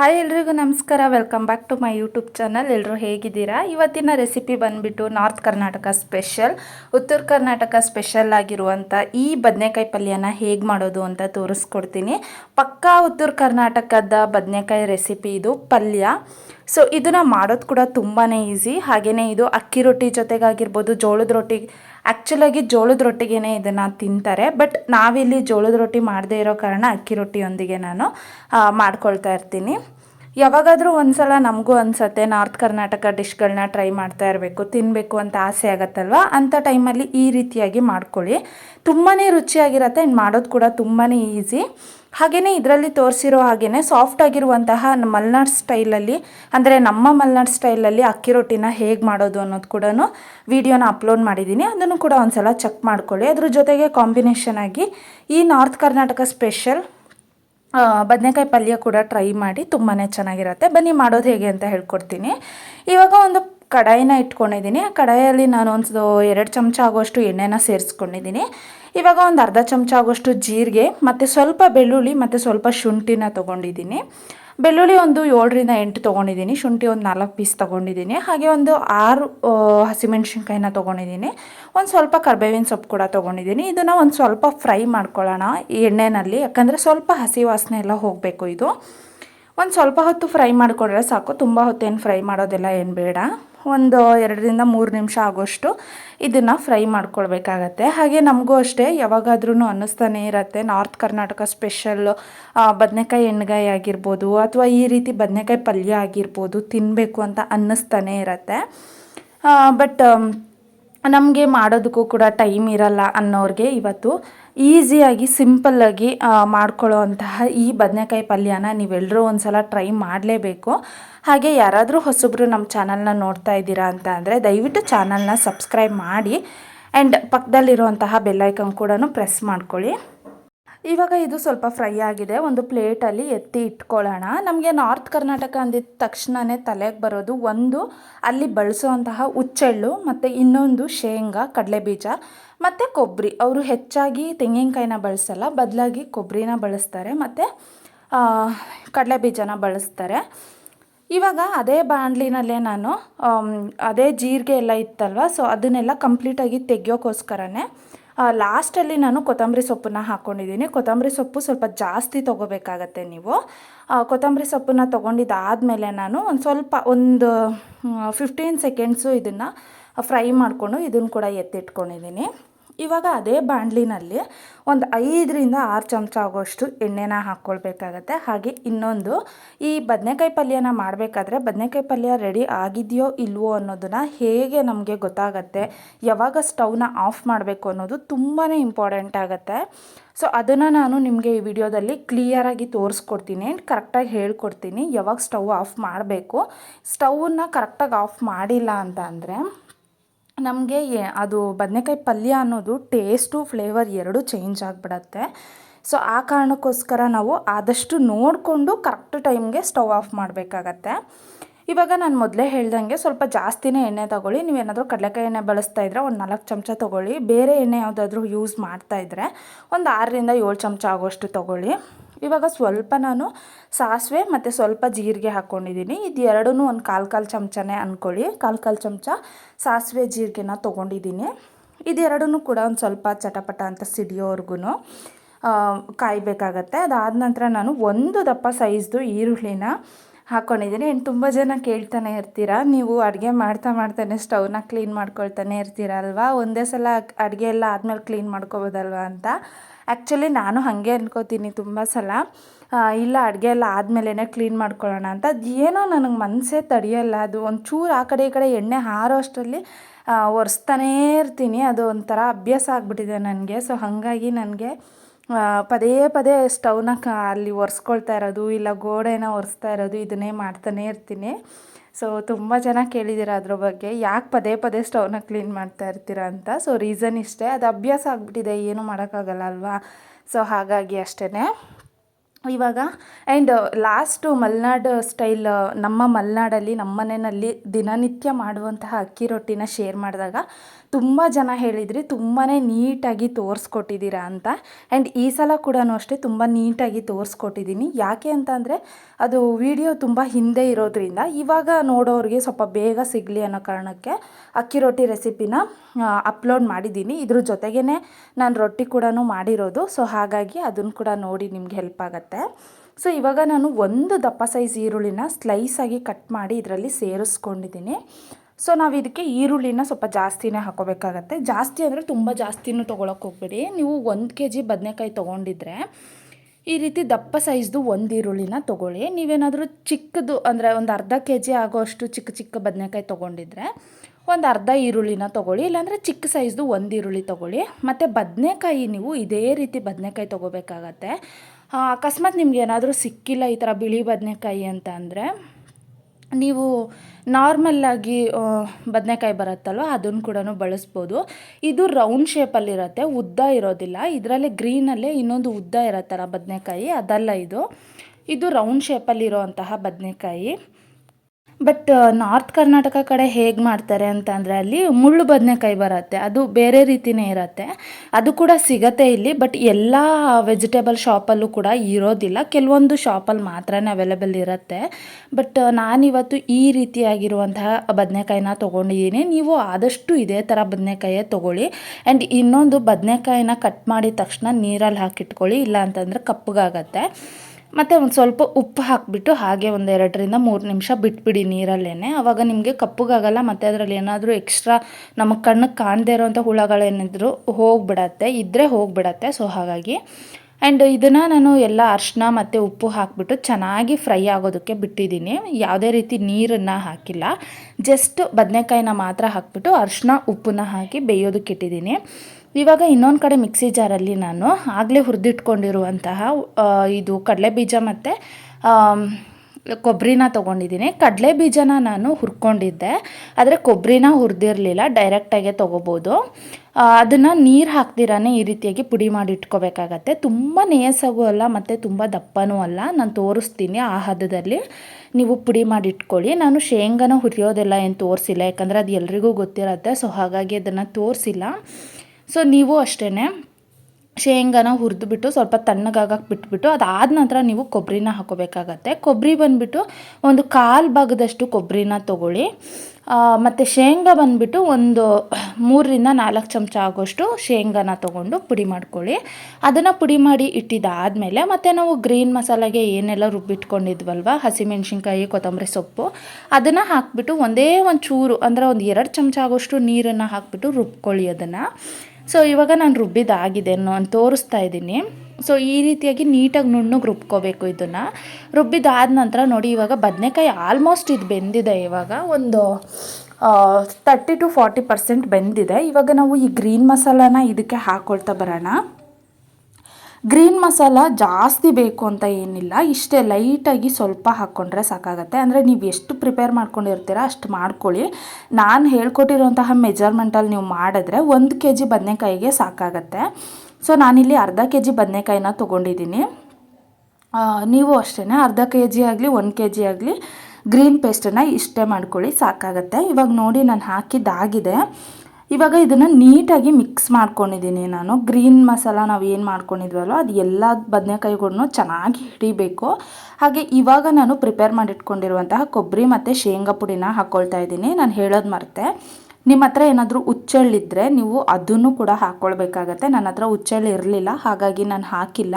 Hi ಎಲ್ರಿಗೂ ನಮಸ್ಕಾರ. Welcome back to my YouTube channel ಎಲ್ಲರೂ ಹೇಗಿದ್ದೀರಾ? ಇವತ್ತಿನ ರೆಸಿಪಿ ಬಂದುಬಿಟ್ಟು ನಾರ್ತ್ ಕರ್ನಾಟಕ ಸ್ಪೆಷಲ್ ಉತ್ತರ ಕರ್ನಾಟಕ ಸ್ಪೆಷಲ್ ಆಗಿರುವಂಥ ಈ ಬದನೆಕಾಯಿ ಪಲ್ಯನ ಹೇಗೆ ಮಾಡೋದು ಅಂತ ತೋರಿಸ್ಕೊಡ್ತೀನಿ. ಪಕ್ಕಾ ಉತ್ತರ ಕರ್ನಾಟಕದ ಬದನೆಕಾಯಿ ರೆಸಿಪಿ ಇದು ಪಲ್ಯ. ಸೊ ಇದನ್ನು ಮಾಡೋದು ಕೂಡ ತುಂಬಾ ಈಸಿ ಹಾಗೆಯೇ ಇದು ಅಕ್ಕಿ ರೊಟ್ಟಿ ಜೊತೆಗಾಗಿರ್ಬೋದು, ಜೋಳದ ರೊಟ್ಟಿ ಆ್ಯಕ್ಚುಲಾಗಿ ಜೋಳದ ರೊಟ್ಟಿಗೆ ಇದನ್ನು ತಿಂತಾರೆ ಬಟ್ ನಾವಿಲ್ಲಿ ಜೋಳದ ರೊಟ್ಟಿ ಮಾಡದೇ ಇರೋ ಕಾರಣ ಅಕ್ಕಿ ರೊಟ್ಟಿಯೊಂದಿಗೆ ನಾನು ಮಾಡ್ಕೊಳ್ತಾ ಇರ್ತೀನಿ. ಯಾವಾಗಾದರೂ ಒಂದ್ಸಲ ನಮಗೂ ಅನಿಸತ್ತೆ, ನಾರ್ತ್ ಕರ್ನಾಟಕ ಡಿಶ್ಗಳನ್ನ ಟ್ರೈ ಮಾಡ್ತಾ ಇರಬೇಕು ತಿನ್ನಬೇಕು ಅಂತ ಆಸೆ ಆಗತ್ತಲ್ವ? ಅಂಥ ಟೈಮಲ್ಲಿ ಈ ರೀತಿಯಾಗಿ ಮಾಡ್ಕೊಳ್ಳಿ. ತುಂಬಾ ರುಚಿಯಾಗಿರತ್ತೆ ಆ್ಯಂಡ್ ಮಾಡೋದು ಕೂಡ ತುಂಬಾ ಈಸಿ. ಹಾಗೆಯೇ ಇದರಲ್ಲಿ ತೋರಿಸಿರೋ ಹಾಗೆಯೇ ಸಾಫ್ಟ್ ಆಗಿರುವಂತಹ ಮಲ್ನಾಡ್ ಸ್ಟೈಲಲ್ಲಿ, ಅಂದರೆ ನಮ್ಮ ಮಲ್ನಾಡ್ ಸ್ಟೈಲಲ್ಲಿ ಅಕ್ಕಿ ರೊಟ್ಟಿನ ಹೇಗೆ ಮಾಡೋದು ಅನ್ನೋದು ಕೂಡ ವಿಡಿಯೋನ ಅಪ್ಲೋಡ್ ಮಾಡಿದ್ದೀನಿ. ಅದನ್ನು ಕೂಡ ಒಂದ್ಸಲ ಚೆಕ್ ಮಾಡ್ಕೊಳ್ಳಿ. ಅದ್ರ ಜೊತೆಗೆ ಕಾಂಬಿನೇಷನ್ ಆಗಿ ಈ ನಾರ್ತ್ ಕರ್ನಾಟಕ ಸ್ಪೆಷಲ್ ಬದನೆಕಾಯಿ ಪಲ್ಯ ಕೂಡ ಟ್ರೈ ಮಾಡಿ ತುಂಬಾ ಚೆನ್ನಾಗಿರುತ್ತೆ. ಬನ್ನಿ ಮಾಡೋದು ಹೇಗೆ ಅಂತ ಹೇಳ್ಕೊಡ್ತೀನಿ. ಇವಾಗ ಒಂದು ಕಡಾಯಿನ ಇಟ್ಕೊಂಡಿದ್ದೀನಿ. ಆ ಕಡಾಯಲ್ಲಿ ನಾನು ಒಂದು ಎರಡು ಚಮಚ ಆಗೋಷ್ಟು ಎಣ್ಣೆನ ಸೇರಿಸ್ಕೊಂಡಿದ್ದೀನಿ. ಇವಾಗ ಒಂದು ಅರ್ಧ ಚಮಚ ಆಗುವಷ್ಟು ಜೀರಿಗೆ, ಮತ್ತು ಸ್ವಲ್ಪ ಬೆಳ್ಳುಳ್ಳಿ, ಮತ್ತು ಸ್ವಲ್ಪ ಶುಂಠಿನ ತೊಗೊಂಡಿದ್ದೀನಿ. ಬೆಳ್ಳುಳ್ಳಿ ಒಂದು ಏಳರಿಂದ ಎಂಟು ತೊಗೊಂಡಿದ್ದೀನಿ. ಶುಂಠಿ ಒಂದು ನಾಲ್ಕು ಪೀಸ್ ತೊಗೊಂಡಿದ್ದೀನಿ. ಹಾಗೆ ಒಂದು ಆರು ಹಸಿಮೆಣ್ಸಿನ್ಕಾಯಿನ ತೊಗೊಂಡಿದ್ದೀನಿ. ಒಂದು ಸ್ವಲ್ಪ ಕರ್ಬೇವಿನ ಸೊಪ್ಪು ಕೂಡ ತೊಗೊಂಡಿದ್ದೀನಿ. ಇದನ್ನು ಒಂದು ಸ್ವಲ್ಪ ಫ್ರೈ ಮಾಡ್ಕೊಳ್ಳೋಣ ಈ ಎಣ್ಣೆನಲ್ಲಿ. ಯಾಕಂದರೆ ಸ್ವಲ್ಪ ಹಸಿ ವಾಸನೆ ಎಲ್ಲ ಹೋಗಬೇಕು ಇದು. ಒಂದು ಸ್ವಲ್ಪ ಹೊತ್ತು ಫ್ರೈ ಮಾಡಿಕೊಂಡ್ರೆ ಸಾಕು. ತುಂಬ ಹೊತ್ತೇನು ಫ್ರೈ ಮಾಡೋದೆಲ್ಲ ಏನು ಬೇಡ. ಒಂದು ಎರಡರಿಂದ ಮೂರು ನಿಮಿಷ ಆಗೋಷ್ಟು ಇದನ್ನು ಫ್ರೈ ಮಾಡ್ಕೊಳ್ಬೇಕಾಗತ್ತೆ. ಹಾಗೆ ನಮಗೂ ಅಷ್ಟೇ ಯಾವಾಗಾದ್ರೂ ಅನ್ನಿಸ್ತಾನೆ ಇರತ್ತೆ. ನಾರ್ತ್ ಕರ್ನಾಟಕ ಸ್ಪೆಷಲ್ ಬದನೆಕಾಯಿ ಎಣ್ಣೆಗಾಯಿ ಆಗಿರ್ಬೋದು ಅಥವಾ ಈ ರೀತಿ ಬದನೆಕಾಯಿ ಪಲ್ಯ ಆಗಿರ್ಬೋದು ತಿನ್ನಬೇಕು ಅಂತ ಅನ್ನಿಸ್ತಾನೆ ಇರತ್ತೆ. ಬಟ್, ನಮಗೆ ಮಾಡೋದಕ್ಕೂ ಕೂಡ ಟೈಮ್ ಇರಲ್ಲ ಅನ್ನೋರಿಗೆ ಇವತ್ತು ಈಸಿಯಾಗಿ, ಸಿಂಪಲ್ಲಾಗಿ ಮಾಡ್ಕೊಳ್ಳೋ ಅಂತಹ ಈ ಬದನೆಕಾಯಿ ಪಲ್ಯನ ನೀವೆಲ್ಲರೂ ಒಂದ್ಸಲ ಟ್ರೈ ಮಾಡಲೇಬೇಕು. ಹಾಗೆ ಯಾರಾದರೂ ಹೊಸಬ್ರು ನಮ್ಮ ಚಾನಲ್ನ ನೋಡ್ತಾ ಇದ್ದೀರಾ ಅಂತ ಅಂದರೆ ದಯವಿಟ್ಟು ಚಾನಲ್ನ ಸಬ್ಸ್ಕ್ರೈಬ್ ಮಾಡಿ. ಆ್ಯಂಡ್ ಪಕ್ಕದಲ್ಲಿರುವಂತಹ ಬೆಲ್ಲೈಕನ್ ಕೂಡ ಪ್ರೆಸ್ ಮಾಡ್ಕೊಳ್ಳಿ. ಇವಾಗ ಇದು ಸ್ವಲ್ಪ ಫ್ರೈ ಆಗಿದೆ. ಒಂದು ಪ್ಲೇಟಲ್ಲಿ ಎತ್ತಿ ಇಟ್ಕೊಳ್ಳೋಣ. ನಮಗೆ ನಾರ್ತ್ ಕರ್ನಾಟಕ ಅಂದಿದ್ದ ತಕ್ಷಣವೇ ತಲೆಗೆ ಬರೋದು ಒಂದು, ಅಲ್ಲಿ ಬಳಸುವಂತಹ ಉಚ್ಚೆಳ್ಳು ಮತ್ತು ಇನ್ನೊಂದು ಶೇಂಗಾ ಕಡಲೆ ಬೀಜ ಮತ್ತು ಕೊಬ್ಬರಿ ಅವರು ಹೆಚ್ಚಾಗಿ ತೆಂಗಿನಕಾಯಿನ ಬಳಸಲ್ಲ, ಬದಲಾಗಿ ಕೊಬ್ಬರಿನ ಬಳಸ್ತಾರೆ, ಮತ್ತು ಕಡಲೆಬೀಜನ ಬಳಸ್ತಾರೆ. ಇವಾಗ ಅದೇ ಬಾಣಲಿನಲ್ಲೇ ನಾನು ಅದೇ ಜೀರಿಗೆ ಎಲ್ಲ ಇತ್ತಲ್ವ, ಸೊ ಅದನ್ನೆಲ್ಲ ಕಂಪ್ಲೀಟಾಗಿ ತೆಗಿಯೋಕ್ಕೋಸ್ಕರನೇ ಲಾಸ್ಟಲ್ಲಿ ನಾನು ಕೊತ್ತಂಬರಿ ಸೊಪ್ಪನ್ನ ಹಾಕ್ಕೊಂಡಿದ್ದೀನಿ ಕೊತ್ತಂಬರಿ ಸೊಪ್ಪು ಸ್ವಲ್ಪ ಜಾಸ್ತಿ ತೊಗೋಬೇಕಾಗತ್ತೆ ನೀವು. ಕೊತ್ತಂಬರಿ ಸೊಪ್ಪನ್ನ ತೊಗೊಂಡಿದ್ದಾದಮೇಲೆ ನಾನು ಒಂದು ಸ್ವಲ್ಪ ಒಂದು ಫಿಫ್ಟೀನ್ ಸೆಕೆಂಡ್ಸು ಇದನ್ನು ಫ್ರೈ ಮಾಡಿಕೊಂಡು ಇದನ್ನು ಕೂಡ ಎತ್ತಿಟ್ಕೊಂಡಿದ್ದೀನಿ. ಇವಾಗ ಅದೇ ಬಾಣಲಿನಲ್ಲಿ ಒಂದು ಐದರಿಂದ ಆರು ಚಮಚ ಆಗೋಷ್ಟು ಎಣ್ಣೆನ ಹಾಕ್ಕೊಳ್ಬೇಕಾಗತ್ತೆ. ಹಾಗೆ ಇನ್ನೊಂದು, ಈ ಬದನೆಕಾಯಿ ಪಲ್ಯನ ಮಾಡಬೇಕಾದ್ರೆ ಬದನೆಕಾಯಿ ಪಲ್ಯ ರೆಡಿ ಆಗಿದೆಯೋ ಇಲ್ವೋ ಅನ್ನೋದನ್ನು ಹೇಗೆ ನಮಗೆ ಗೊತ್ತಾಗತ್ತೆ, ಯಾವಾಗ ಸ್ಟವ್ನ ಆಫ್ ಮಾಡಬೇಕು ಅನ್ನೋದು ತುಂಬಾ ಇಂಪಾರ್ಟೆಂಟ್ ಆಗುತ್ತೆ. ಸೊ, ಅದನ್ನು ನಾನು ನಿಮಗೆ ಈ ವಿಡಿಯೋದಲ್ಲಿ ಕ್ಲಿಯರಾಗಿ ತೋರಿಸ್ಕೊಡ್ತೀನಿ, ಕರೆಕ್ಟಾಗಿ ಹೇಳ್ಕೊಡ್ತೀನಿ ಯಾವಾಗ ಸ್ಟವ್ ಆಫ್ ಮಾಡಬೇಕು. ಸ್ಟೌವನ್ನ ಕರೆಕ್ಟಾಗಿ ಆಫ್ ಮಾಡಿಲ್ಲ ಅಂತ ಅಂದರೆ ನಮಗೆ ಅದು ಬದನೆಕಾಯಿ ಪಲ್ಯ ಅನ್ನೋದು ಟೇಸ್ಟು, ಫ್ಲೇವರ್ ಎರಡೂ ಚೇಂಜ್ ಆಗಿಬಿಡತ್ತೆ. ಸೊ, ಆ ಕಾರಣಕ್ಕೋಸ್ಕರ ನಾವು ಆದಷ್ಟು ನೋಡಿಕೊಂಡು ಕರೆಕ್ಟ್ ಟೈಮ್ಗೆ ಸ್ಟವ್ ಆಫ್ ಮಾಡಬೇಕಾಗತ್ತೆ. ಇವಾಗ ನಾನು ಮೊದಲೇ ಹೇಳ್ದಂಗೆ ಸ್ವಲ್ಪ ಜಾಸ್ತಿನೇ ಎಣ್ಣೆ ತಗೊಳ್ಳಿ. ನೀವೇನಾದರೂ ಕಡಲೆಕಾಯಿ ಎಣ್ಣೆ ಬಳಸ್ತಾ ಇದ್ದರೆ ಒಂದು ನಾಲ್ಕು ಚಮಚ ತೊಗೊಳ್ಳಿ. ಬೇರೆ ಎಣ್ಣೆ ಯಾವುದಾದ್ರೂ ಯೂಸ್ ಮಾಡ್ತಾ ಇದ್ದರೆ ಒಂದು ಆರರಿಂದ ಏಳು ಚಮಚ ಆಗೋಷ್ಟು ತೊಗೊಳ್ಳಿ. ಇವಾಗ ಸ್ವಲ್ಪ ನಾನು ಸಾಸಿವೆ ಮತ್ತು ಸ್ವಲ್ಪ ಜೀರಿಗೆ ಹಾಕ್ಕೊಂಡಿದ್ದೀನಿ ಇದು ಎರಡೂ ಒಂದು ಕಾಲು ಕಾಲು ಚಮಚನೇ ಅಂದ್ಕೊಳ್ಳಿ ಕಾಲು ಕಾಲು ಚಮಚ ಸಾಸಿವೆ ಜೀರಿಗೆನ ತೊಗೊಂಡಿದ್ದೀನಿ. ಇದೆರಡೂ ಕೂಡ ಒಂದು ಸ್ವಲ್ಪ ಚಟಪಟ ಅಂತ ಸಿಡಿಯೋವರೆಗೂ ಕಾಯಬೇಕಾಗತ್ತೆ. ಅದಾದ ನಂತರ ನಾನು ಒಂದು ದಪ್ಪ ಸೈಜ್ದು ಈರುಳ್ಳಿನ ಹಾಕ್ಕೊಂಡಿದ್ದೀನಿ ಇನ್ನು ತುಂಬ ಜನ ಕೇಳ್ತಾನೆ ಇರ್ತೀರಾ, ನೀವು ಅಡುಗೆ ಮಾಡ್ತಾ ಮಾಡ್ತಾನೆ ಸ್ಟವ್ನ ಕ್ಲೀನ್ ಮಾಡ್ಕೊಳ್ತಾನೆ ಇರ್ತೀರ ಅಲ್ವಾ ಒಂದೇ ಸಲ ಅಡುಗೆ ಎಲ್ಲ ಆದಮೇಲೆ ಕ್ಲೀನ್ ಮಾಡ್ಕೋಬೋದಲ್ವಾ ಅಂತ. ಆ್ಯಕ್ಚುಲಿ ನಾನು ಹಾಗೆ ಅನ್ಕೋತೀನಿ ತುಂಬ ಸಲ. ಇಲ್ಲ, ಅಡುಗೆ ಎಲ್ಲ ಆದಮೇಲೆ ಕ್ಲೀನ್ ಮಾಡ್ಕೊಳ್ಳೋಣ ಅಂತ. ಏನೋ ನನಗೆ ಮನಸ್ಸೇ ತಡೆಯಲ್ಲ. ಅದು ಒಂಚೂರು ಆ ಕಡೆ ಈ ಕಡೆ ಎಣ್ಣೆ ಹಾರೋ ಅಷ್ಟರಲ್ಲಿ ಒರೆಸ್ತಾನೇ ಇರ್ತೀನಿ. ಅದು ಒಂಥರ ಅಭ್ಯಾಸ ಆಗಿಬಿಟ್ಟಿದೆ ನನಗೆ. ಸೊ ಹಾಗಾಗಿ ನನಗೆ ಪದೇ ಪದೇ ಸ್ಟವ್ನ ಅಲ್ಲಿ ಒರೆಸ್ಕೊಳ್ತಾ ಇರೋದು, ಇಲ್ಲ ಗೋಡೆನ ಒರೆಸ್ತಾ ಇರೋದು, ಇದನ್ನೇ ಮಾಡ್ತಾನೇ ಇರ್ತೀನಿ. ಸೊ ತುಂಬ ಜನ ಕೇಳಿದ್ದೀರ ಅದ್ರ ಬಗ್ಗೆ. ಯಾಕೆ ಪದೇ ಪದೇ ಸ್ಟವ್ನ ಕ್ಲೀನ್ ಮಾಡ್ತಾ ಇರ್ತೀರಾ ಅಂತ? ಸೊ ರೀಸನ್ ಇಷ್ಟೇ. ಅದು ಅಭ್ಯಾಸ ಆಗಿಬಿಟ್ಟಿದೆ. ಏನೂ ಮಾಡೋಕ್ಕಾಗಲ್ಲ ಅಲ್ವಾ? ಸೊ ಹಾಗಾಗಿ ಅಷ್ಟೇ ಇವಾಗ ಆ್ಯಂಡ್ ಲಾಸ್ಟು ಮಲೆನಾಡು ಸ್ಟೈಲ್ ನಮ್ಮ ಮಲೆನಾಡಲ್ಲಿ, ನಮ್ಮ ಮನೆಯಲ್ಲಿ ದಿನನಿತ್ಯ ಮಾಡುವಂತಹ ಅಕ್ಕಿ ರೊಟ್ಟಿನ ಶೇರ್ ಮಾಡಿದಾಗ ತುಂಬ ಜನ ಹೇಳಿದ್ರಿ ತುಂಬಾ ನೀಟಾಗಿ ತೋರಿಸ್ಕೊಟ್ಟಿದ್ದೀರಾ ಅಂತ. ಆ್ಯಂಡ್ ಈ ಸಲ ಕೂಡ ಅಷ್ಟೇ ತುಂಬ ನೀಟಾಗಿ ತೋರಿಸ್ಕೊಟ್ಟಿದ್ದೀನಿ. ಯಾಕೆ ಅಂತಂದರೆ, ಅದು ವಿಡಿಯೋ ತುಂಬ ಹಿಂದೆ ಇರೋದ್ರಿಂದ ಇವಾಗ ನೋಡೋರಿಗೆ ಸ್ವಲ್ಪ ಬೇಗ ಸಿಗಲಿ ಅನ್ನೋ ಕಾರಣಕ್ಕೆ ಅಕ್ಕಿ ರೊಟ್ಟಿ ರೆಸಿಪಿನ ಅಪ್ಲೋಡ್ ಮಾಡಿದ್ದೀನಿ. ಇದ್ರ ಜೊತೆಗೇ ನಾನು ರೊಟ್ಟಿ ಕೂಡ ಮಾಡಿರೋದು. ಸೊ ಹಾಗಾಗಿ ಅದನ್ನು ಕೂಡ ನೋಡಿ ನಿಮ್ಗೆ ಹೆಲ್ಪ್ ಆಗುತ್ತೆ. ಸೊ ಇವಾಗ ನಾನು ಒಂದು ದಪ್ಪ ಸೈಜ್ ಈರುಳ್ಳಿನ ಸ್ಲೈಸಾಗಿ ಕಟ್ ಮಾಡಿ ಇದರಲ್ಲಿ ಸೇರಿಸ್ಕೊಂಡಿದ್ದೀನಿ. ಸೊ ನಾವು ಇದಕ್ಕೆ ಈರುಳ್ಳಿನ ಸ್ವಲ್ಪ ಜಾಸ್ತಿನೇ ಹಾಕೋಬೇಕಾಗತ್ತೆ. ಜಾಸ್ತಿ ಅಂದರೆ ತುಂಬ ಜಾಸ್ತಿನೂ ತೊಗೊಳಕ್ಕೆ ಹೋಗ್ಬೇಡಿ. ನೀವು ಒಂದು ಕೆ ಜಿ ಬದನೆಕಾಯಿ ತೊಗೊಂಡಿದ್ರೆ ಈ ರೀತಿ ದಪ್ಪ ಸೈಜ್ದು ಒಂದು ಈರುಳ್ಳಿನ ತೊಗೊಳ್ಳಿ. ನೀವೇನಾದರೂ ಚಿಕ್ಕದು ಅಂದರೆ ಒಂದು ಅರ್ಧ ಕೆ ಜಿ ಆಗೋಷ್ಟು ಚಿಕ್ಕ ಚಿಕ್ಕ ಬದನೆಕಾಯಿ ತೊಗೊಂಡಿದ್ರೆ ಒಂದು ಅರ್ಧ ಈರುಳ್ಳಿನ ತೊಗೊಳ್ಳಿ, ಇಲ್ಲಾಂದರೆ ಚಿಕ್ಕ ಸೈಜ್ದು ಒಂದು ಈರುಳ್ಳಿ ತೊಗೊಳ್ಳಿ. ಮತ್ತು ಬದನೆಕಾಯಿ ನೀವು ಇದೇ ರೀತಿ ಬದನೆಕಾಯಿ ತೊಗೋಬೇಕಾಗತ್ತೆ. ಅಕಸ್ಮಾತ್ ನಿಮ್ಗೆ ಏನಾದರೂ ಸಿಕ್ಕಿಲ್ಲ ಈ ಥರ ಬಿಳಿ ಬದನೆಕಾಯಿ ಅಂತ ಅಂದರೆ, ನೀವು ನಾರ್ಮಲ್ಲಾಗಿ ಬದನೆಕಾಯಿ ಬರುತ್ತಲ್ವ ಅದನ್ನು ಕೂಡ ಬಳಸ್ಬೋದು. ಇದು ರೌಂಡ್ ಶೇಪಲ್ಲಿರುತ್ತೆ ಉದ್ದ ಇರೋದಿಲ್ಲ. ಇದರಲ್ಲೇ ಗ್ರೀನಲ್ಲೇ ಇನ್ನೊಂದು ಉದ್ದ ಇರುತ್ತಲ್ಲ ಬದನೆಕಾಯಿ, ಅದಲ್ಲ ಇದು. ಇದು ರೌಂಡ್ ಶೇಪಲ್ಲಿರೋ ಅಂತಹ ಬದನೆಕಾಯಿ. ಬಟ್ ನಾರ್ತ್ ಕರ್ನಾಟಕ ಕಡೆ ಹೇಗೆ ಮಾಡ್ತಾರೆ ಅಂತ ಅಂದರೆ ಅಲ್ಲಿ ಮುಳ್ಳು ಬದನೆಕಾಯಿ ಬರುತ್ತೆ. ಅದು ಬೇರೆ ರೀತಿಯೇ ಇರುತ್ತೆ. ಅದು ಕೂಡ ಸಿಗತ್ತೆ ಇಲ್ಲಿ, ಬಟ್ ಎಲ್ಲ ವೆಜಿಟೇಬಲ್ ಶಾಪಲ್ಲೂ ಕೂಡ ಇರೋದಿಲ್ಲ. ಕೆಲವೊಂದು ಶಾಪಲ್ಲಿ ಮಾತ್ರ ಅವೈಲೇಬಲ್ ಇರುತ್ತೆ. ಬಟ್ ನಾನಿವತ್ತು ಈ ರೀತಿಯಾಗಿರುವಂತಹ ಬದನೆಕಾಯಿನ ತೊಗೊಂಡಿದ್ದೀನಿ. ನೀವು ಆದಷ್ಟು ಇದೇ ಥರ ಬದನೆಕಾಯೇ ತೊಗೊಳ್ಳಿ. ಆ್ಯಂಡ್ ಇನ್ನೊಂದು ಬದನೆಕಾಯಿನ ಕಟ್ ಮಾಡಿದ ತಕ್ಷಣ ನೀರಲ್ಲಿ ಹಾಕಿಟ್ಕೊಳ್ಳಿ ಇಲ್ಲ ಅಂತಂದರೆ ಕಪ್ಪಗಾಗತ್ತೆ ಮತ್ತು ಒಂದು ಸ್ವಲ್ಪ ಉಪ್ಪು ಹಾಕಿಬಿಟ್ಟು ಹಾಗೆ ಒಂದು ಎರಡರಿಂದ ಮೂರು ನಿಮಿಷ ಬಿಟ್ಬಿಡಿ ನೀರಲ್ಲೇ ಆವಾಗ ನಿಮಗೆ ಕಪ್ಪಗಾಗಲ್ಲ, ಮತ್ತು ಅದರಲ್ಲಿ ಏನಾದರೂ ಎಕ್ಸ್ಟ್ರಾ ನಮ್ಮ ಕಣ್ಣಿಗೆ ಕಾಣದೇ ಇರೋವಂಥ ಹುಳಗಳೇನಿದ್ರು ಹೋಗಿಬಿಡತ್ತೆ ಇದ್ದರೆ ಹೋಗಿಬಿಡತ್ತೆ. ಸೊ ಹಾಗಾಗಿ. ಆ್ಯಂಡ್ ಇದನ್ನು ನಾನು ಎಲ್ಲ ಅರ್ಶಿನ ಮತ್ತು ಉಪ್ಪು ಹಾಕಿಬಿಟ್ಟು ಚೆನ್ನಾಗಿ ಫ್ರೈ ಆಗೋದಕ್ಕೆ ಬಿಟ್ಟಿದ್ದೀನಿ. ಯಾವುದೇ ರೀತಿ ನೀರನ್ನು ಹಾಕಿಲ್ಲ. ಜಸ್ಟ್ ಬದನೆಕಾಯಿನ ಮಾತ್ರ ಹಾಕಿಬಿಟ್ಟು ಅರ್ಶಿನ ಉಪ್ಪನ್ನ ಹಾಕಿ ಬೇಯೋದಕ್ಕೆ ಇಟ್ಟಿದ್ದೀನಿ. ಇವಾಗ ಇನ್ನೊಂದು ಕಡೆ ಮಿಕ್ಸಿ ಜಾರಲ್ಲಿ ನಾನು ಆಗಲೇ ಹುರಿದಿಟ್ಕೊಂಡಿರುವಂತಹ ಇದು ಕಡಲೆ ಬೀಜ ಮತ್ತು ಕೊಬ್ಬರಿನ ತೊಗೊಂಡಿದ್ದೀನಿ. ಕಡಲೆ ಬೀಜನ ನಾನು ಹುರ್ಕೊಂಡಿದ್ದೆ. ಆದರೆ ಕೊಬ್ಬರಿನ ಹುರಿದಿರಲಿಲ್ಲ ಡೈರೆಕ್ಟಾಗೆ ತೊಗೋಬೋದು. ಅದನ್ನು ನೀರು ಹಾಕ್ದಿರಾನೆ ಈ ರೀತಿಯಾಗಿ ಪುಡಿ ಮಾಡಿ ಇಟ್ಕೋಬೇಕಾಗತ್ತೆ. ತುಂಬ ನೇಸಗೂ ಅಲ್ಲ, ಮತ್ತು ತುಂಬ ದಪ್ಪನೂ ಅಲ್ಲ. ನಾನು ತೋರಿಸ್ತೀನಿ ಆ ಹದದಲ್ಲಿ. ನೀವು ಪುಡಿ ಮಾಡಿ ಇಟ್ಕೊಳ್ಳಿ. ನಾನು ಶೇಂಗಾನ ಹುರಿಯೋದೆಲ್ಲ ಏನು ತೋರಿಸಿಲ್ಲ, ಯಾಕಂದರೆ ಅದು ಎಲ್ರಿಗೂ ಗೊತ್ತಿರತ್ತೆ, ಸೊ ಹಾಗಾಗಿ ಅದನ್ನು ತೋರಿಸಿಲ್ಲ. ಸೊ ನೀವು ಅಷ್ಟೇ ಶೇಂಗಾನ ಹುರಿದ್ಬಿಟ್ಟು ಸ್ವಲ್ಪ ತಣ್ಣಗಾಗಕ್ಕೆ ಬಿಟ್ಬಿಟ್ಟು ಅದಾದ ನಂತರ ನೀವು ಕೊಬ್ಬರಿನ ಹಾಕೋಬೇಕಾಗತ್ತೆ. ಕೊಬ್ಬರಿ ಬಂದುಬಿಟ್ಟು ಒಂದು ಕಾಲು ಭಾಗದಷ್ಟು ಕೊಬ್ಬರಿನ ತೊಗೊಳ್ಳಿ. ಮತ್ತು ಶೇಂಗಾ ಬಂದುಬಿಟ್ಟು ಒಂದು ಮೂರರಿಂದ ನಾಲ್ಕು ಚಮಚ ಆಗೋಷ್ಟು ಶೇಂಗಾನ ತೊಗೊಂಡು ಪುಡಿ ಮಾಡ್ಕೊಳ್ಳಿ. ಅದನ್ನು ಪುಡಿ ಮಾಡಿ ಇಟ್ಟಿದ್ದಾದಮೇಲೆ ಮತ್ತು ನಾವು ಗ್ರೀನ್ ಮಸಾಲೆಗೆ ಏನೆಲ್ಲ ರುಬ್ಬಿಟ್ಕೊಂಡಿದ್ವಲ್ವ, ಹಸಿಮೆಣ್ಸಿನ್ಕಾಯಿ, ಕೊತ್ತಂಬರಿ ಸೊಪ್ಪು, ಅದನ್ನು ಹಾಕ್ಬಿಟ್ಟು ಒಂದೇ ಒಂದು ಚೂರು ಅಂದರೆ ಒಂದು ಎರಡು ಚಮಚ ಆಗೋಷ್ಟು ನೀರನ್ನು ಹಾಕ್ಬಿಟ್ಟು ರುಬ್ಕೊಳ್ಳಿ ಅದನ್ನು. ಸೊ ಇವಾಗ ನಾನು ರುಬ್ಬಿದ್ದಾಗಿದೆ ನಾನು ತೋರಿಸ್ತಾ ಇದ್ದೀನಿ. ಸೊ ಈ ರೀತಿಯಾಗಿ ನೀಟಾಗಿ ನುಣ್ಣಗೆ ರುಬ್ಕೋಬೇಕು ಇದನ್ನು. ರುಬ್ಬಿದಾದ ನಂತರ ನೋಡಿ, ಇವಾಗ ಬದನೆಕಾಯಿ ಆಲ್ಮೋಸ್ಟ್ ಇದು ಬೆಂದಿದೆ ಇವಾಗ. ಒಂದು ತರ್ಟಿ ಟು ಫಾರ್ಟಿ ಪರ್ಸೆಂಟ್ ಬೆಂದಿದೆ. ಇವಾಗ ನಾವು ಈ ಗ್ರೀನ್ ಮಸಾಲಾನ ಇದಕ್ಕೆ ಹಾಕ್ಕೊಳ್ತಾ ಬರೋಣ. ಗ್ರೀನ್ ಮಸಾಲ ಜಾಸ್ತಿ ಬೇಕು ಅಂತ ಏನಿಲ್ಲ, ಇಷ್ಟೇ ಲೈಟಾಗಿ ಸ್ವಲ್ಪ ಹಾಕ್ಕೊಂಡ್ರೆ ಸಾಕಾಗತ್ತೆ. ಅಂದರೆ ನೀವು ಎಷ್ಟು ಪ್ರಿಪೇರ್ ಮಾಡ್ಕೊಂಡಿರ್ತೀರ ಅಷ್ಟು ಮಾಡ್ಕೊಳ್ಳಿ. ನಾನು ಹೇಳ್ಕೊಟ್ಟಿರುವಂತಹ ಮೆಜರ್ಮೆಂಟಲ್ಲಿ ನೀವು ಮಾಡಿದ್ರೆ ಒಂದು ಕೆ ಜಿ ಬದನೆಕಾಯಿಗೆ ಸಾಕಾಗತ್ತೆ. ಸೊ ನಾನಿಲ್ಲಿ ಅರ್ಧ ಕೆ ಜಿ ಬದನೆಕಾಯಿನ ತೊಗೊಂಡಿದ್ದೀನಿ. ನೀವು ಅಷ್ಟೇ ಅರ್ಧ ಕೆ ಜಿ ಆಗಲಿ, ಒಂದು ಕೆ ಜಿ ಆಗಲಿ ಗ್ರೀನ್ ಪೇಸ್ಟನ್ನು ಇಷ್ಟೇ ಮಾಡ್ಕೊಳ್ಳಿ, ಸಾಕಾಗತ್ತೆ. ಇವಾಗ ನೋಡಿ ನಾನು ಹಾಕಿದ್ದಾಗಿದೆ. ಇವಾಗ ಇದನ್ನು ನೀಟಾಗಿ ಮಿಕ್ಸ್ ಮಾಡ್ಕೊಂಡಿದ್ದೀನಿ ನಾನು. ಗ್ರೀನ್ ಮಸಾಲ ನಾವು ಏನು ಮಾಡ್ಕೊಂಡಿದ್ವಲ್ವ, ಅದು ಎಲ್ಲ ಬದನೆಕಾಯಿಗಳ್ನು ಚೆನ್ನಾಗಿ ಹಿಡಿಬೇಕು. ಹಾಗೆ ಇವಾಗ ನಾನು ಪ್ರಿಪೇರ್ ಮಾಡಿಟ್ಕೊಂಡಿರುವಂತಹ ಕೊಬ್ಬರಿ ಮತ್ತು ಶೇಂಗಾ ಪುಡಿನ ಹಾಕ್ಕೊಳ್ತಾ ಇದ್ದೀನಿ. ನಾನು ಹೇಳೋದು ಮರೆತೆ ನಿಮ್ಮ ಹತ್ರ ಏನಾದರೂ ಹುಚ್ಚೆಳ್ಳಿದ್ರೆ ನೀವು ಅದನ್ನು ಕೂಡ ಹಾಕ್ಕೊಳ್ಬೇಕಾಗತ್ತೆ ನನ್ನ ಹತ್ರ ಇರಲಿಲ್ಲ, ಹಾಗಾಗಿ ನಾನು ಹಾಕಿಲ್ಲ.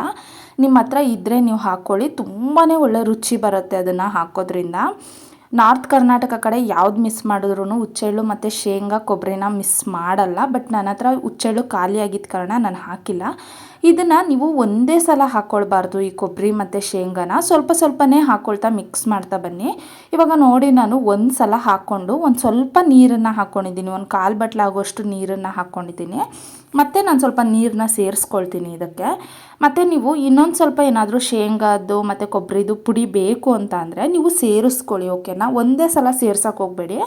ನಿಮ್ಮ ಹತ್ರ ಇದ್ದರೆ ನೀವು ಹಾಕ್ಕೊಳ್ಳಿ ತುಂಬಾ ಒಳ್ಳೆ ರುಚಿ ಬರುತ್ತೆ ಅದನ್ನು ಹಾಕೋದ್ರಿಂದ. ನಾರ್ತ್ ಕರ್ನಾಟಕ ಕಡೆ ಯಾವ್ದು ಮಿಸ್ ಮಾಡಿದ್ರು ಹುಚ್ಚೆಳ್ಳು ಮತ್ತು ಶೇಂಗಾ ಕೊಬ್ಬರಿನ ಮಿಸ್ ಮಾಡಲ್ಲ ಬಟ್ ನನ್ನ ಹತ್ರ ಹುಚ್ಚೆಳ್ಳು ಖಾಲಿ ಆಗಿದ್ದ ಕಾರಣ ನಾನು ಹಾಕಿಲ್ಲ. ಇದನ್ನು ನೀವು ಒಂದೇ ಸಲ ಹಾಕ್ಕೊಳ್ಬಾರ್ದು ಈ ಕೊಬ್ಬರಿ ಮತ್ತು ಶೇಂಗಾನ. ಸ್ವಲ್ಪ ಸ್ವಲ್ಪನೇ ಹಾಕ್ಕೊಳ್ತಾ ಮಿಕ್ಸ್ ಮಾಡ್ತಾ ಬನ್ನಿ. ಇವಾಗ ನೋಡಿ ನಾನು ಒಂದು ಸಲ ಹಾಕ್ಕೊಂಡು ಒಂದು ಸ್ವಲ್ಪ ನೀರನ್ನು ಹಾಕ್ಕೊಂಡಿದ್ದೀನಿ ಒಂದು ಕಾಲು ಬಟ್ಲಾಗುವಷ್ಟು ನೀರನ್ನು ಹಾಕ್ಕೊಂಡಿದ್ದೀನಿ ಮತ್ತು ನಾನು ಸ್ವಲ್ಪ ನೀರನ್ನ ಸೇರಿಸ್ಕೊಳ್ತೀನಿ ಇದಕ್ಕೆ. ಮತ್ತು ನೀವು ಇನ್ನೊಂದು ಸ್ವಲ್ಪ ಏನಾದರೂ ಶೇಂಗಾದ್ದು ಮತ್ತು ಕೊಬ್ಬರಿದು ಪುಡಿ ಬೇಕು ಅಂತ ಅಂದರೆ ನೀವು ಸೇರಿಸ್ಕೊಳ್ಳಿ ಓಕೆನಾ ಒಂದೇ ಸಲ ಸೇರ್ಸೋಕೆ ಹೋಗಬೇಡಿ.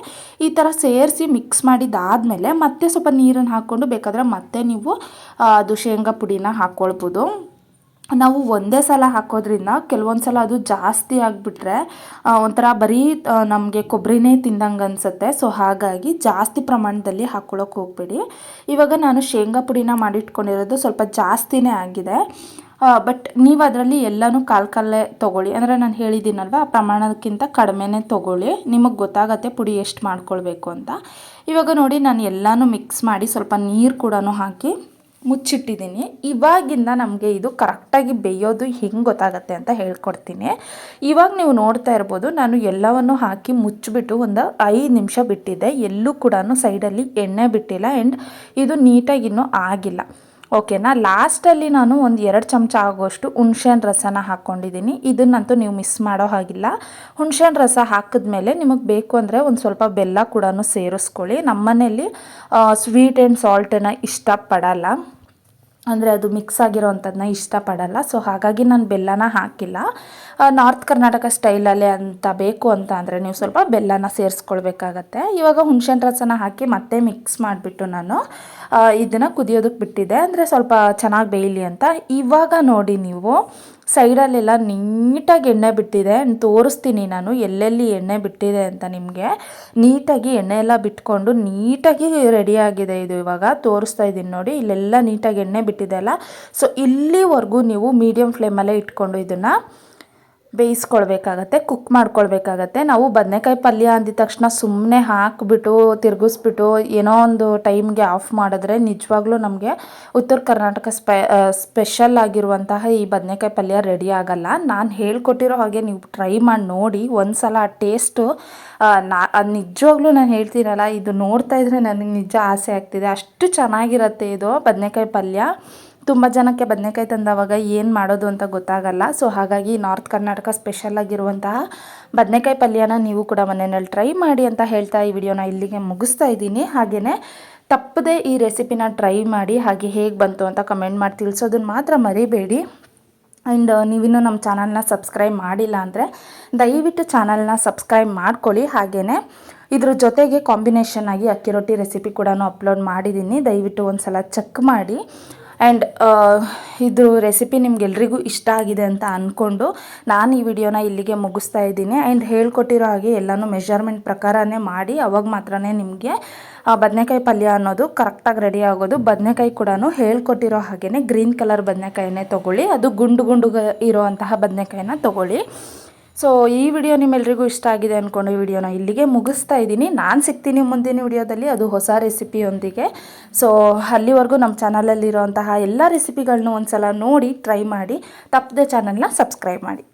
ಈ ಥರ ಸೇರಿಸಿ ಮಿಕ್ಸ್ ಮಾಡಿದ್ದಾದಮೇಲೆ ಮತ್ತೆ ಸ್ವಲ್ಪ ನೀರನ್ನು ಹಾಕ್ಕೊಂಡು ಬೇಕಾದರೆ ಮತ್ತೆ ನೀವು ಅದು ಶೇಂಗಾ ಪುಡಿನ ಹಾಕ್ಕೊಳ್ಬೋದು ನಾವು ಒಂದೇ ಸಲ ಹಾಕೋದ್ರಿಂದ ಕೆಲವೊಂದು ಸಲ ಅದು ಜಾಸ್ತಿ ಆಗಿಬಿಟ್ರೆ ಒಂಥರ ಬರೀ ನಮಗೆ ಕೊಬ್ಬರಿನೇ ತಿಂದಂಗೆ ಅನಿಸುತ್ತೆ. ಸೊ, ಹಾಗಾಗಿ ಜಾಸ್ತಿ ಪ್ರಮಾಣದಲ್ಲಿ ಹಾಕ್ಕೊಳ್ಳೋಕೆ ಹೋಗಬೇಡಿ. ಇವಾಗ ನಾನು ಶೇಂಗಾ ಪುಡಿನ ಮಾಡಿಟ್ಕೊಂಡಿರೋದು ಸ್ವಲ್ಪ ಜಾಸ್ತಿನೇ ಆಗಿದೆ. ಬಟ್ ನೀವು ಅದರಲ್ಲಿ ಎಲ್ಲನೂ ಕಾಲು ಕಾಲೇ ತೊಗೊಳ್ಳಿ. ಅಂದರೆ ನಾನು ಹೇಳಿದ್ದೀನಲ್ವ, ಆ ಪ್ರಮಾಣಕ್ಕಿಂತ ಕಡಿಮೆನೇ ತೊಗೊಳ್ಳಿ. ನಿಮಗೆ ಗೊತ್ತಾಗತ್ತೆ ಪುಡಿ ಎಷ್ಟು ಮಾಡ್ಕೊಳ್ಬೇಕು ಅಂತ. ಇವಾಗ ನೋಡಿ, ನಾನು ಎಲ್ಲನೂ ಮಿಕ್ಸ್ ಮಾಡಿ ಸ್ವಲ್ಪ ನೀರು ಕೂಡ ಹಾಕಿ ಮುಚ್ಚಿಟ್ಟಿದ್ದೀನಿ. ಇವಾಗಿಂದ ನಮಗೆ ಇದು ಕರೆಕ್ಟಾಗಿ ಬೇಯೋದು ಹೆಂಗೆ ಗೊತ್ತಾಗುತ್ತೆ ಅಂತ ಹೇಳ್ಕೊಡ್ತೀನಿ. ಇವಾಗ ನೀವು ನೋಡ್ತಾ ಇರ್ಬೋದು, ನಾನು ಎಲ್ಲವನ್ನು ಹಾಕಿ ಮುಚ್ಚಿಬಿಟ್ಟು ಒಂದು ಐದು ನಿಮಿಷ ಬಿಟ್ಟಿದ್ದೆ ಎಲ್ಲೂ ಕೂಡ ಸೈಡಲ್ಲಿ ಎಣ್ಣೆ ಬಿಟ್ಟಿಲ್ಲ ಆ್ಯಂಡ್ ಇದು ನೀಟಾಗಿ ಇನ್ನೂ ಆಗಿಲ್ಲ. ಓಕೆನಾ? ಲಾಸ್ಟಲ್ಲಿ ನಾನು ಒಂದು ಎರಡು ಚಮಚ ಆಗೋಷ್ಟು ಹುಣ್ಸೆಹಣ್ಣು ರಸನ ಹಾಕ್ಕೊಂಡಿದ್ದೀನಿ. ಇದನ್ನಂತೂ ನೀವು ಮಿಸ್ ಮಾಡೋ ಹಾಗಿಲ್ಲ. ಹುಣ್ಸೆಹಣ್ಣು ರಸ ಹಾಕಿದ್ಮೇಲೆ ನಿಮಗೆ ಬೇಕು ಅಂದರೆ ಒಂದು ಸ್ವಲ್ಪ ಬೆಲ್ಲ ಕೂಡ ಸೇರಿಸ್ಕೊಳ್ಳಿ. ನಮ್ಮನೇಲಿ ಸ್ವೀಟ್ ಆ್ಯಂಡ್ ಸಾಲ್ಟನ್ನು ಇಷ್ಟಪಡಲ್ಲ. ಅಂದರೆ ಅದು ಮಿಕ್ಸ್ ಆಗಿರೋ ಅಂಥದ್ದನ್ನ ಇಷ್ಟಪಡಲ್ಲ. ಸೊ ಹಾಗಾಗಿ ನಾನು ಬೆಲ್ಲನ ಹಾಕಿಲ್ಲ. ನಾರ್ತ್ ಕರ್ನಾಟಕ ಸ್ಟೈಲಲ್ಲೇ ಅಂತ ಬೇಕು ಅಂತ ಅಂದರೆ ನೀವು ಸ್ವಲ್ಪ ಬೆಲ್ಲನ ಸೇರಿಸ್ಕೊಳ್ಬೇಕಾಗತ್ತೆ. ಇವಾಗ ಹುಣ್ಸೆನ್ ರಸನ ಹಾಕಿ ಮತ್ತೆ ಮಿಕ್ಸ್ ಮಾಡಿಬಿಟ್ಟು ನಾನು ಇದನ್ನು ಕುದಿಯೋದಕ್ಕೆ ಬಿಟ್ಟಿದ್ದೆ. ಅಂದರೆ ಸ್ವಲ್ಪ ಚೆನ್ನಾಗಿ ಬೇಯಲಿ ಅಂತ. ಇವಾಗ ನೋಡಿ ನೀವು, ಸೈಡಲ್ಲೆಲ್ಲ ನೀಟಾಗಿ ಎಣ್ಣೆ ಬಿಟ್ಟಿದೆ. ತೋರಿಸ್ತೀನಿ ನಾನು ಎಲ್ಲೆಲ್ಲಿ ಎಣ್ಣೆ ಬಿಟ್ಟಿದೆ ಅಂತ ನಿಮಗೆ. ನೀಟಾಗಿ ಎಣ್ಣೆ ಎಲ್ಲ ಬಿಟ್ಕೊಂಡು ನೀಟಾಗಿ ರೆಡಿಯಾಗಿದೆ ಇದು ಇವಾಗ. ತೋರಿಸ್ತಾ ಇದ್ದೀನಿ ನೋಡಿ, ಇಲ್ಲೆಲ್ಲ ನೀಟಾಗಿ ಎಣ್ಣೆ ಬಿಟ್ಟಿದೆ ಅಲ್ಲ. ಸೊ ಇಲ್ಲಿವರೆಗೂ ನೀವು ಮೀಡಿಯಮ್ ಫ್ಲೇಮಲ್ಲೇ ಇಟ್ಕೊಂಡು ಇದನ್ನು ಬೇಯಿಸ್ಕೊಳ್ಬೇಕಾಗತ್ತೆ ಕುಕ್ ಮಾಡ್ಕೊಳ್ಬೇಕಾಗತ್ತೆ. ನಾವು ಬದನೆಕಾಯಿ ಪಲ್ಯ ಅಂದಿದ ತಕ್ಷಣ ಸುಮ್ಮನೆ ಹಾಕಿಬಿಟ್ಟು, ತಿರುಗಿಸ್ಬಿಟ್ಟು ಏನೋ ಒಂದು ಟೈಮ್ಗೆ ಆಫ್ ಮಾಡಿದ್ರೆ ನಿಜವಾಗ್ಲೂ ನಮಗೆ ಉತ್ತರ ಕರ್ನಾಟಕ ಸ್ಪೆ ಸ್ಪೆಷಲ್ ಆಗಿರುವಂತಹ ಈ ಬದನೆಕಾಯಿ ಪಲ್ಯ ರೆಡಿ ಆಗಲ್ಲ. ನಾನು ಹೇಳ್ಕೊಟ್ಟಿರೋ ಹಾಗೆ ನೀವು ಟ್ರೈ ಮಾಡಿ, ನೋಡಿ ಒಂದು ಸಲ ಆ ಟೇಸ್ಟು ನಾ ನಿಜವಾಗ್ಲೂ ನಾನು ಹೇಳ್ತೀನಲ್ಲ, ಇದು ನೋಡ್ತಾ ಇದ್ರೆ ನನಗೆ ನಿಜ ಆಸೆ ಆಗ್ತಿದೆ. ಅಷ್ಟು ಚೆನ್ನಾಗಿರುತ್ತೆ ಇದು ಬದನೆಕಾಯಿ ಪಲ್ಯ. ತುಂಬ ಜನಕ್ಕೆ ಬದನೆಕಾಯಿ ತಂದವಾಗ ಏನು ಮಾಡೋದು ಅಂತ ಗೊತ್ತಾಗಲ್ಲ. ಸೊ ಹಾಗಾಗಿ ನಾರ್ತ್ ಕರ್ನಾಟಕ ಸ್ಪೆಷಲ್ ಆಗಿರುವಂತಹ ಬದನೆಕಾಯಿ ಪಲ್ಯನ ನೀವು ಕೂಡ ಮನೆಯಲ್ಲಿ ಟ್ರೈ ಮಾಡಿ ಅಂತ ಹೇಳ್ತಾ ಈ ವಿಡಿಯೋನ ಇಲ್ಲಿಗೆ ಮುಗಿಸ್ತಾ ಇದ್ದೀನಿ. ಹಾಗೆಯೇ ತಪ್ಪದೇ ಈ ರೆಸಿಪಿನ ಟ್ರೈ ಮಾಡಿ ಹಾಗೆ ಹೇಗೆ ಬಂತು ಅಂತ ಕಮೆಂಟ್ ಮಾಡಿ ತಿಳಿಸೋದನ್ನು ಮಾತ್ರ ಮರಿಬೇಡಿ. ಆ್ಯಂಡ್ ನೀವಿನ್ನೂ ನಮ್ಮ ಚಾನಲ್ನ ಸಬ್ಸ್ಕ್ರೈಬ್ ಮಾಡಿಲ್ಲ ಅಂದರೆ ದಯವಿಟ್ಟು ಚಾನಲ್ನ ಸಬ್ಸ್ಕ್ರೈಬ್ ಮಾಡ್ಕೊಳ್ಳಿ. ಹಾಗೇ ಇದ್ರ ಜೊತೆಗೆ ಕಾಂಬಿನೇಷನ್ ಆಗಿ ಅಕ್ಕಿ ರೊಟ್ಟಿ ರೆಸಿಪಿ ಕೂಡ ಅಪ್ಲೋಡ್ ಮಾಡಿದ್ದೀನಿ. ದಯವಿಟ್ಟು ಒಂದು ಸಲ ಚೆಕ್ ಮಾಡಿ. ಆ್ಯಂಡ್ ಇದು ರೆಸಿಪಿ ನಿಮ್ಗೆಲ್ರಿಗೂ ಇಷ್ಟ ಆಗಿದೆ ಅಂತ ಅಂದ್ಕೊಂಡು ನಾನು ಈ ವಿಡಿಯೋನ ಇಲ್ಲಿಗೆ ಮುಗಿಸ್ತಾ ಇದ್ದೀನಿ. ಆ್ಯಂಡ್ ಹೇಳ್ಕೊಟ್ಟಿರೋ ಹಾಗೆ ಎಲ್ಲನೂ ಮೆಷರ್ಮೆಂಟ್ ಪ್ರಕಾರನೇ ಮಾಡಿ, ಅವಾಗ ಮಾತ್ರ ನಿಮಗೆ ಬದನೆಕಾಯಿ ಪಲ್ಯ ಅನ್ನೋದು ಕರೆಕ್ಟಾಗಿ ರೆಡಿ ಆಗೋದು. ಬದನೆಕಾಯಿ ಕೂಡ ಹೇಳ್ಕೊಟ್ಟಿರೋ ಹಾಗೆಯೇ ಗ್ರೀನ್ ಕಲರ್ ಬದನೆಕಾಯಿನೇ ತೊಗೊಳ್ಳಿ. ಅದು ಗುಂಡು ಗುಂಡು ಇರೋವಂತಹ ಬದನೆಕಾಯಿನ ತೊಗೊಳ್ಳಿ. ಸೊ ಈ ವಿಡಿಯೋ ನಿಮ್ಮೆಲ್ರಿಗೂ ಇಷ್ಟ ಆಗಿದೆ ಅಂದ್ಕೊಂಡು ಈ ವಿಡಿಯೋನ ಇಲ್ಲಿಗೆ ಮುಗಿಸ್ತಾ ಇದ್ದೀನಿ. ನಾನು ಸಿಗ್ತೀನಿ ಮುಂದಿನ ವಿಡಿಯೋದಲ್ಲಿ ಅದು ಹೊಸ ರೆಸಿಪಿಯೊಂದಿಗೆ ಸೊ ಅಲ್ಲಿವರೆಗೂ ನಮ್ಮ ಚಾನಲಲ್ಲಿರುವಂತಹ ಎಲ್ಲ ರೆಸಿಪಿಗಳನ್ನೂ ಒಂದು ಸಲ ನೋಡಿ ಟ್ರೈ ಮಾಡಿ. ತಪ್ಪದೆ ಚಾನಲ್ನ ಸಬ್ಸ್ಕ್ರೈಬ್ ಮಾಡಿ.